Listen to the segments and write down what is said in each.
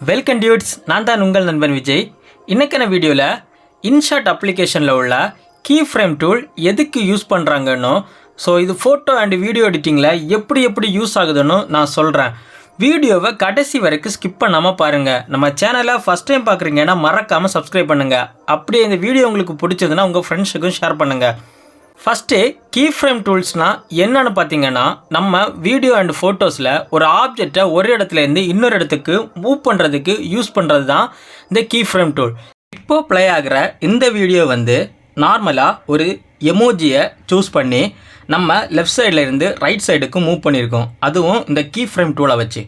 Welcome dudes நான் தான் உங்கள் நண்பன் விஜய். இன்றைக்கான வீடியோவில் இன்ஷாட் அப்ளிகேஷனில் உள்ள கீ ஃப்ரேம் டூல் எதுக்கு யூஸ் பண்ணுறாங்கன்னு ஸோ இது ஃபோட்டோ அண்ட் வீடியோ எடிட்டிங்கில் எப்படி எப்படி யூஸ் ஆகுதுன்னு நான் சொல்கிறேன் வீடியோவை கடைசி வரைக்கும் ஸ்கிப் பண்ணாமல் பாருங்கள் நம்ம சேனலை ஃபஸ்ட் டைம் பார்க்குறீங்கன்னா மறக்காமல் சப்ஸ்கிரைப் பண்ணுங்கள் அப்படியே இந்த வீடியோ உங்களுக்கு பிடிச்சதுன்னா உங்கள் ஃப்ரெண்ட்ஸுக்கும் ஷேர் பண்ணுங்கள் ஃபஸ்ட்டு கீ ஃப்ரேம் டூல்ஸ்னால் என்னென்னு பார்த்தீங்கன்னா நம்ம வீடியோ அண்ட் ஃபோட்டோஸில் ஒரு ஆப்ஜெக்டை ஒரு இடத்துலேருந்து இன்னொரு இடத்துக்கு மூவ் பண்ணுறதுக்கு யூஸ் பண்ணுறது தான் இந்த கீ ஃப்ரேம் டூல் இப்போது ப்ளே ஆகிற இந்த வீடியோ வந்து நார்மலாக ஒரு எமோஜியை சூஸ் பண்ணி நம்ம லெஃப்ட் சைடில் இருந்து ரைட் சைடுக்கு மூவ் பண்ணியிருக்கோம் அதுவும் இந்த கீ ஃப்ரேம் டூலை வச்சு.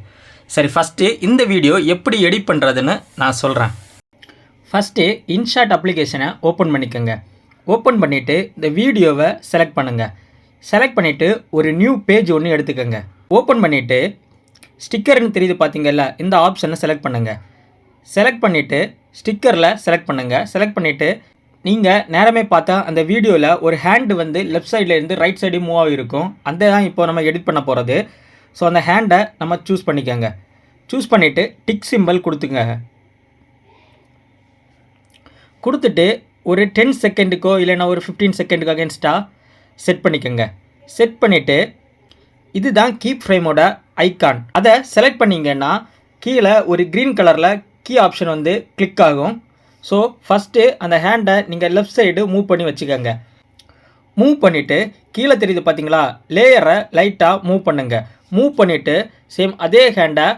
சரி ஃபஸ்ட்டு இந்த வீடியோ எப்படி எடிட் பண்ணுறதுன்னு நான் சொல்கிறேன் ஃபஸ்ட்டு இன்ஷாட் அப்ளிகேஷனை ஓப்பன் பண்ணிக்கோங்க. ஓப்பன் பண்ணிவிட்டு இந்த வீடியோவை செலக்ட் பண்ணுங்கள் செலக்ட் பண்ணிவிட்டு ஒரு நியூ பேஜ் ஒன்று எடுத்துக்கோங்க. ஓப்பன் பண்ணிவிட்டு ஸ்டிக்கர்னு தெரியுது பார்த்தீங்கல்ல இந்த ஆப்ஷனை செலக்ட் பண்ணுங்கள் செலக்ட் பண்ணிவிட்டு ஸ்டிக்கரில் செலக்ட் பண்ணுங்கள் செலக்ட் பண்ணிவிட்டு நீங்கள் நேரமே பார்த்தா அந்த வீடியோவில் ஒரு ஹேண்டு வந்து லெஃப்ட் சைடில் இருந்து ரைட் சைடு மூவ் ஆகிருக்கும் அந்த தான் இப்போ நம்ம எடிட் பண்ண போகிறது ஸோ அந்த ஹேண்டை நம்ம சூஸ் பண்ணிக்கோங்க. சூஸ் பண்ணிவிட்டு டிக் சிம்பல் கொடுத்துங்க கொடுத்துட்டு ஒரு டென் செகண்டுக்கோ இல்லைனா ஒரு ஃபிஃப்டீன் செகண்டுக்கு அகேன்ஸ்டாக செட் பண்ணிக்கோங்க. செட் பண்ணிவிட்டு இதுதான் கீப் ஃப்ரேமோட ஐக்கான் அதை செலக்ட் பண்ணிங்கன்னா கீழே ஒரு க்ரீன் கலரில் கீ ஆப்ஷன் வந்து கிளிக் ஆகும். ஸோ ஃபஸ்ட்டு அந்த ஹேண்டை நீங்கள் லெஃப்ட் சைடு மூவ் பண்ணி வச்சுக்கோங்க. மூவ் பண்ணிவிட்டு கீழே தெரியுது பார்த்தீங்களா லேயரை லைட்டாக மூவ் பண்ணுங்கள் மூவ் பண்ணிவிட்டு சேம் அதே ஹேண்டை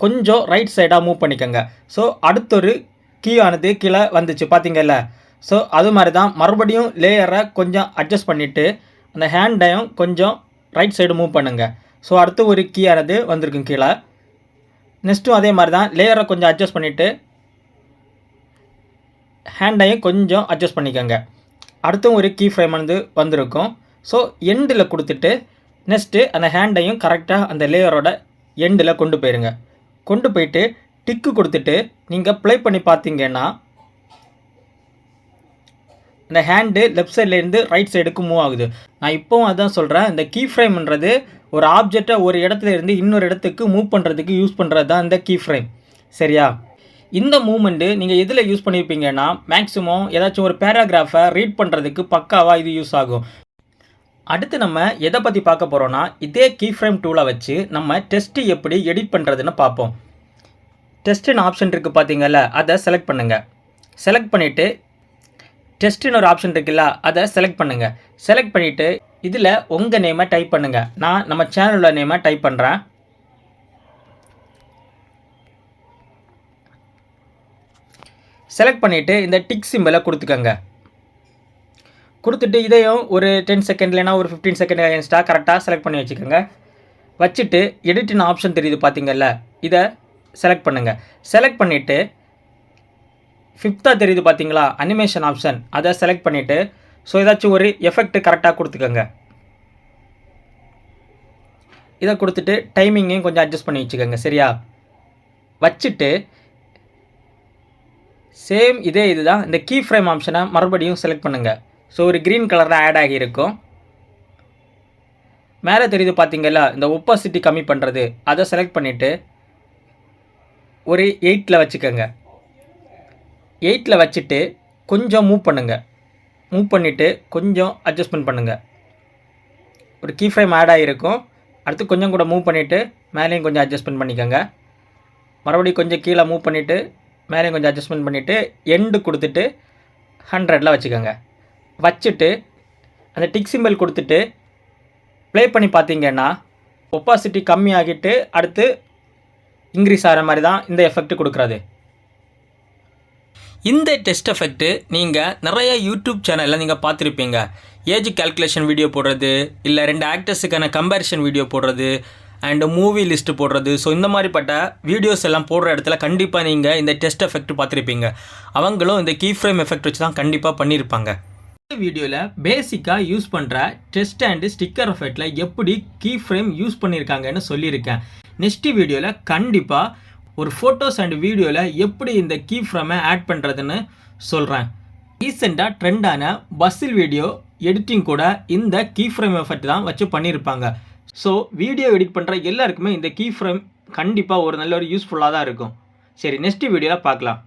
கொஞ்சம் ரைட் சைடாக மூவ் பண்ணிக்கோங்க. ஸோ அடுத்தொரு கீ ஆனது கீழே வந்துச்சு பார்த்தீங்கல்ல ஸோ அது மாதிரி தான் மறுபடியும் லேயரை கொஞ்சம் அட்ஜஸ்ட் பண்ணிவிட்டு அந்த ஹேண்டையும் கொஞ்சம் ரைட் சைடு மூவ் பண்ணுங்கள் ஸோ அடுத்து ஒரு கீ ஆனது வந்திருக்கும் கீழே. நெக்ஸ்ட்டும் அதே மாதிரி தான் லேயரை கொஞ்சம் அட்ஜஸ்ட் பண்ணிவிட்டு ஹேண்டையும் கொஞ்சம் அட்ஜஸ்ட் பண்ணிக்கோங்க. அடுத்தும் ஒரு கீ ஃப்ரேம் வந்து வந்திருக்கும். ஸோ எண்டில் கொடுத்துட்டு நெக்ஸ்ட்டு அந்த ஹேண்டையும் கரெக்டாக அந்த லேயரோட எண்டில் கொண்டு போயிருங்க. கொண்டு போயிட்டு டிக்கு கொடுத்துட்டு நீங்கள் ப்ளே பண்ணி பார்த்தீங்கன்னா இந்த ஹேண்டு லெஃப்ட் சைட்லேருந்து ரைட் சைடுக்கு மூவ் ஆகுது. நான் இப்போவும் அதான் சொல்கிறேன் இந்த கீ ஃப்ரேம்ன்றது ஒரு ஆப்ஜெக்டை ஒரு இடத்துல இருந்து இன்னொரு இடத்துக்கு மூவ் பண்ணுறதுக்கு யூஸ் பண்ணுறது தான் இந்த கீ ஃப்ரேம் சரியா? இந்த மூமெண்ட்டு நீங்கள் எதில் யூஸ் பண்ணியிருப்பீங்கன்னா மேக்ஸிமம் ஏதாச்சும் ஒரு பேராகிராஃபை ரீட் பண்ணுறதுக்கு பக்காவாக இது யூஸ் ஆகும். அடுத்து நம்ம எதை பற்றி பார்க்க போகிறோன்னா இதே கீ ஃப்ரேம் டூலை வச்சு நம்ம டெஸ்ட்டு எப்படி எடிட் பண்ணுறதுன்னு பார்ப்போம். டெஸ்ட்டுன்னு ஆப்ஷன் இருக்குது பார்த்தீங்கல்ல அதை செலக்ட் பண்ணுங்கள் செலக்ட் பண்ணிவிட்டு டெஸ்ட்டுன்னு ஒரு ஆப்ஷன் இருக்குல்ல அதை செலக்ட் பண்ணுங்கள் செலக்ட் பண்ணிவிட்டு இதில் உங்கள் நேமை டைப் பண்ணுங்கள் நான் நம்ம சேனலோட நேமை டைப் பண்ணுறேன் செலக்ட் பண்ணிவிட்டு இந்த டிக் சிம்பிளை கொடுத்துக்கோங்க. கொடுத்துட்டு இதையும் ஒரு டென் செகண்ட் இல்லைனா ஒரு ஃபிஃப்டீன் செகண்ட் அகேன்ஸ்டாக கரெக்டாக செலக்ட் பண்ணி வச்சுக்கோங்க. வச்சுட்டு எடிட்டின் ஆப்ஷன் தெரியுது பார்த்தீங்கல்ல இதை செலக்ட் பண்ணுங்கள் செலக்ட் பண்ணிவிட்டு ஃபிஃப்த்தாக தெரியுது பார்த்தீங்களா அனிமேஷன் ஆப்ஷன் அதை செலக்ட் பண்ணிவிட்டு ஸோ ஏதாச்சும் ஒரு எஃபெக்ட் கரெக்டாக கொடுத்துக்கோங்க. இதை கொடுத்துட்டு டைமிங்கையும் கொஞ்சம் அட்ஜஸ்ட் பண்ணி வச்சுக்கோங்க சரியா? வச்சுட்டு சேம் இதே இதுதான். இந்த கீ ஃப்ரேம் ஆப்ஷனை மறுபடியும் செலக்ட் பண்ணுங்கள் ஸோ ஒரு க்ரீன் கலரில் ஆட் ஆகியிருக்கும். மேலே தெரியுது பார்த்தீங்களா இந்த ஒப்பாசிட்டி கம்மி பண்ணுறது அதை செலக்ட் பண்ணிவிட்டு ஒரு எயிட்டில் வச்சுக்கோங்க. எயிட்டில் வச்சுட்டு கொஞ்சம் மூவ் பண்ணுங்கள் மூவ் பண்ணிவிட்டு கொஞ்சம் அட்ஜஸ்ட்மெண்ட் பண்ணுங்கள் ஒரு கீ ஃப்ரேம் ஆட் ஆகிருக்கும் அடுத்து கொஞ்சம் கூட மூவ் பண்ணிவிட்டு மேலேயும் கொஞ்சம் அட்ஜஸ்ட்மெண்ட் பண்ணிக்கோங்க. மறுபடியும் கொஞ்சம் கீழே மூவ் பண்ணிவிட்டு மேலேயும் கொஞ்சம் அட்ஜஸ்ட்மெண்ட் பண்ணிவிட்டு எண்டு கொடுத்துட்டு ஹண்ட்ரடில் வச்சுக்கோங்க. வச்சுட்டு அந்த டிக் சிம்பிள் கொடுத்துட்டு ப்ளே பண்ணி பார்த்தீங்கன்னா ஒப்பாசிட்டி கம்மியாகிட்டு அடுத்து இன்க்ரீஸ் ஆகிற மாதிரி தான் இந்த எஃபெக்ட் கொடுக்குறது. இந்த டெஸ்ட் எஃபெக்ட்டு நீங்கள் நிறைய யூடியூப் சேனலில் நீங்கள் பார்த்துருப்பீங்க. ஏஜ் கால்குலேஷன் வீடியோ போடுறது இல்லை ரெண்டு ஆக்டர்ஸுக்கான கம்பேரிஷன் வீடியோ போடுறது அண்டு மூவி லிஸ்ட்டு போடுறது. ஸோ இந்த மாதிரிப்பட்ட வீடியோஸ் எல்லாம் போடுற இடத்துல கண்டிப்பாக நீங்கள் இந்த டெஸ்ட் எஃபெக்ட் பார்த்துருப்பீங்க. அவங்களும் இந்த கீ ஃப்ரேம் எஃபெக்ட் வச்சு தான் கண்டிப்பாக பண்ணியிருப்பாங்க இந்த வீடியோவில் பேசிக்காக யூஸ் பண்ணுற டெஸ்ட் அண்டு ஸ்டிக்கர் எஃபெக்டில் எப்படி கீ ஃப்ரேம் யூஸ் பண்ணியிருக்காங்கன்னு சொல்லியிருக்கேன். நெக்ஸ்ட் வீடியோவில் கண்டிப்பாக ஒரு ஃபோட்டோஸ் அண்ட் வீடியோவில் எப்படி இந்த கீ ஃப்ரமை ஆட் பண்ணுறதுன்னு சொல்கிறேன் ரீசெண்டாக ட்ரெண்டான பஸ்ஸில் வீடியோ எடிட்டிங் கூட இந்த கீ ஃப்ரேம் எஃபெக்ட் தான் வச்சு பண்ணியிருப்பாங்க ஸோ வீடியோ எடிட் பண்ணுற எல்லாருக்குமே இந்த கீ ஃப்ரேம் கண்டிப்பாக ஒரு நல்ல ஒரு யூஸ்ஃபுல்லாக தான் இருக்கும். சரி நெக்ஸ்ட் வீடியோவில் பார்க்கலாம்.